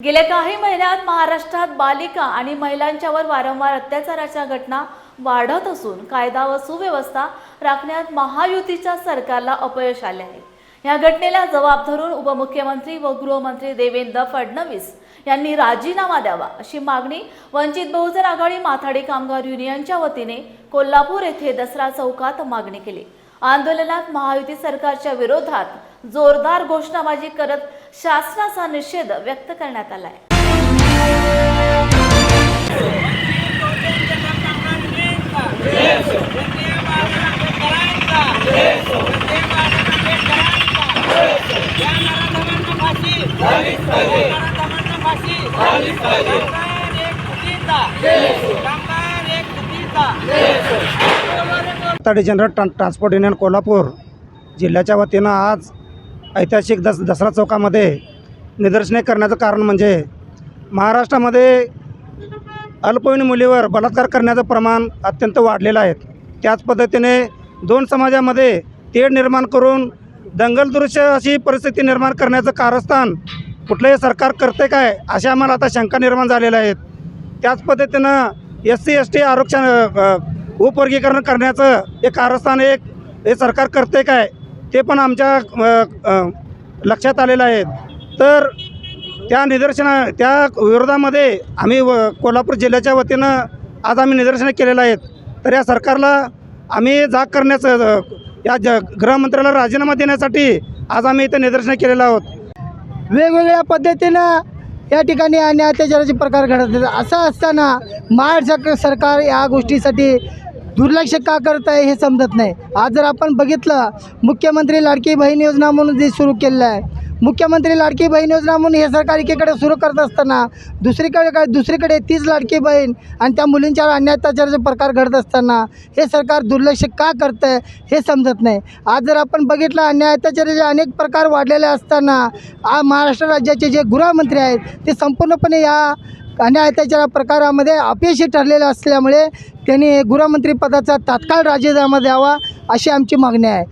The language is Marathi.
गेल्या काही महिन्यात महाराष्ट्रात बालिका आणि महिलांच्यावर वारंवार अत्याचाराच्या घटना वाढत असून कायदा व सुव्यवस्था राखण्यात महायुतीच्या सरकारला अपयश आले आहे. या घटनेला जबाब धरून उपमुख्यमंत्री व गृहमंत्री देवेंद्र फडणवीस यांनी राजीनामा द्यावा अशी मागणी वंचित बहुजन आघाडी माथाडी कामगार युनियनच्या वतीने कोल्हापूर येथे दसरा चौकात मागणी केली. आंदोलनात महायुती सरकारच्या विरोधात जोरदार घोषणाबाजी करत शासनाचा निषेध व्यक्त करण्यात आलाय. ताडी जनरल ट्रान्सपोर्ट युनियन कोल्हापूर जिल्ह्याच्या वतीनं आज ऐतिहासिक दस दसरा चौकामध्ये निदर्शने करण्याचं कारण म्हणजे महाराष्ट्रामध्ये अल्पवयीन मुलीवर बलात्कार करण्याचं प्रमाण अत्यंत वाढलेलं आहे. त्याच पद्धतीने दोन समाजामध्ये तेढ निर्माण करून दंगलदृश्य अशी परिस्थिती निर्माण करण्याचं कारस्थान कुठलंही सरकार करते काय अशा आम्हाला आता शंका निर्माण झालेल्या आहेत त्याच पद्धतीनं एस सी एस टी आरक्षण उपवर्गीकरण करण्याचं एक कारस्थान एक हे सरकार करते काय ते पण आमच्या लक्षात आलेलं आहे. तर त्या निदर्शना त्या विरोधामध्ये आम्ही व कोल्हापूर जिल्ह्याच्या वतीनं आज आम्ही निदर्शनं केलेलं आहेत. तर या सरकारला आम्ही जाग करण्याचं या ज गृहमंत्र्याला राजीनामा देण्यासाठी आज आम्ही इथं निदर्शनं केलेलं आहोत. वेगवेगळ्या पद्धतीनं या ठिकाणी अन्याय अत्याचाराचे प्रकार घडत असं असताना महाराष्ट्र सरकार या गोष्टीसाठी दुर्लक्ष का करत आहे हे समजत नाही. आज जर आपण बघितलं मुख्यमंत्री लाडकी बहीण योजना म्हणून जे सुरू केलेलं आहे मुख्यमंत्री लाडकी बहीण योजना म्हणून हे सरकार एकीकडे सुरू करत असताना दुसरीकडे काय दुसरीकडे तीच लाडकी बहीण आणि त्या मुलींच्यावर अन्याय अत्याचाराचे प्रकार घडत असताना हे सरकार दुर्लक्ष का करतं आहे हे समजत नाही. आज जर आपण बघितलं अन्याय अत्याचाराचे अनेक प्रकार वाढलेले असताना आ महाराष्ट्र राज्याचे जे गृहमंत्री आहेत ते संपूर्णपणे या आणि अत्याचार प्रकारामध्ये अपयशी ठरलेले असल्यामुळे त्यांनी गृहमंत्री पदाचा तात्काळ राजीनामा द्यावा अशी आमची मागणी आहे.